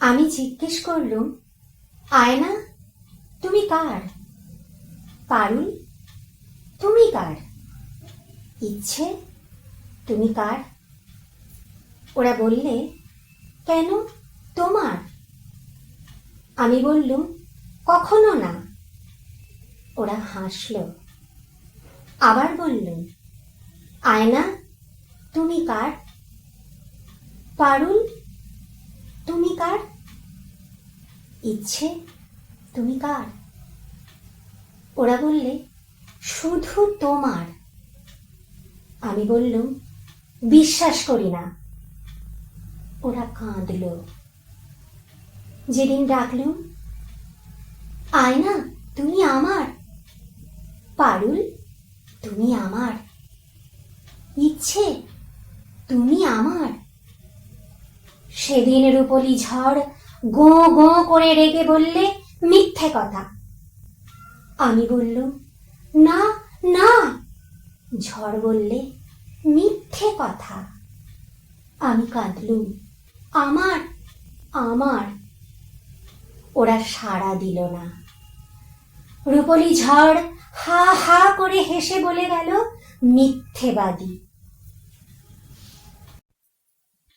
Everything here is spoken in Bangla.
আমি জিজ্ঞেস করলুম, আয়না, তুমি কার? পারুল, তুমি কার? ইচ্ছে, তুমি কার? ওরা বললে, কেন? তোমার? আমি বললুম, কখনো না। ওরা হাসল। আবার বললুম, আয়না, তুমি কার? পারুল তুমি কার ইচ্ছে, তুমি কার? ওরা বললে, শুধু তোমার। আমি বললুম, বিশ্বাস করি না। ওরা কাঁদল। যেদিন ডাকলুম, আয়না, তুমি আমার। পারুল, তুমি আমার। ইচ্ছে, তুমি আমার। সেদিন রূপলি ঝড় গো গো করে রেগে বললে, মিথ্যে কথা। আমি বললুম, না না। ঝড় বললে, মিথ্যে কথা। আমি কাঁদলুম, আমার আমার। ওরা সাড়া দিল না। রূপলি ঝড় হা হা করে হেসে বলে গেল, মিথ্যেবাদী।